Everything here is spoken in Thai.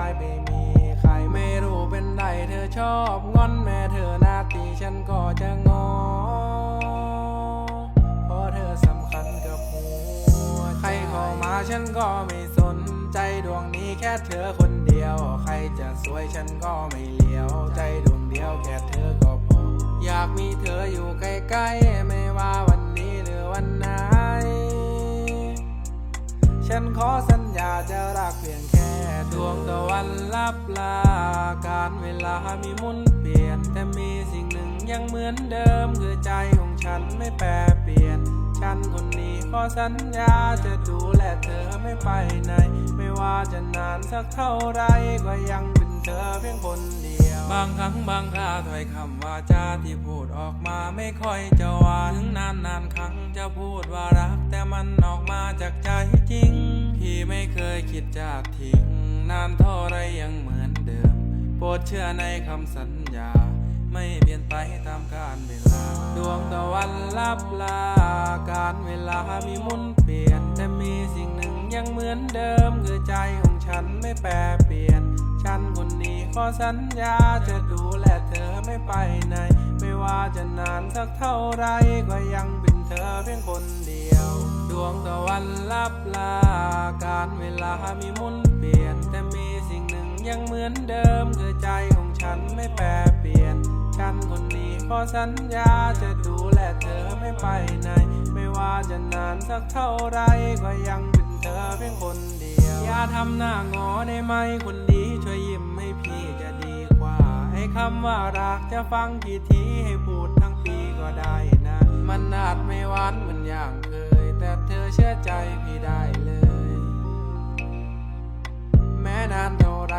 ้ ชอบงอนแม่เธอหน้าตีฉันก็จะงอ เพราะเธอสำคัญกับหัวใครเข้ามาฉันก็ไม่สนใจดวงนี้แค่เธอคนเดียว ใครจะสวยฉันก็ไม่เลี้ยว ใจดวงเดียวแค่เธอก็พอ อยากมีเธออยู่ใกล้ๆ ไม่ว่าวันนี้หรือวันไหน ฉันขอสัญญาจะรักเพียง ดวงตะวันลับลา การเวลามีมุนเปลี่ยน แต่มีสิ่งหนึ่งยังเหมือนเดิม คือใจของฉันไม่แปรเปลี่ยน ฉันคนนี้ขอสัญญาจะดูแลเธอไม่ไปไหน ไม่ว่าจะนานสักเท่าไรก็ยังเป็นเธอเพียงคนเดียว บางครั้งบางคราถ้อยคำว่าจาที่พูดออกมาไม่ค่อยจะหวานถึงนานนานครั้งจะพูดว่ารัก แต่มันออกมาจากใจจริง ไม่เคยคิดจะทิ้ง นานเท่าไรยังเหมือนเดิม โปรดเชื่อในคำสัญญา ไม่เปลี่ยนไปตามกาลเวลา ดวงตะวันลับลา การเวลามีมุนเปลี่ยน แต่มีสิ่งหนึ่งยังเหมือนเดิม คือใจของฉันไม่แปรเปลี่ยน ฉันคนนี้ขอสัญญาจะดูแลเธอไม่ไปไหน ไม่ว่าจะนานสักเท่าไรก็ยังเป็นเธอเพียงคน วดวงตะวันลับลา การเวลามีมุนเปลี่ยน แต่มีสิ่งหนึ่งยังเหมือนเดิม คือใจของฉันไม่แปรเปลี่ยน ฉันคนนี้ขอสัญญาจะดูแลเธอไม่ไปไหน ไม่ว่าจะนานสักเท่าไรก็ยังเป็นเธอเพียงคนเดียว อย่าทำหน้างอได้ไหมคนดีช่วยยิ้มให้พี่จะดีกว่าให้คำว่ารักจะฟังกี่ทีให้พูดทั้งปีก็ได้นะ มันอาจไม่หวานเหมือนอย่าง เชื่อใจพี่ได้เลย แม้นานเท่าไร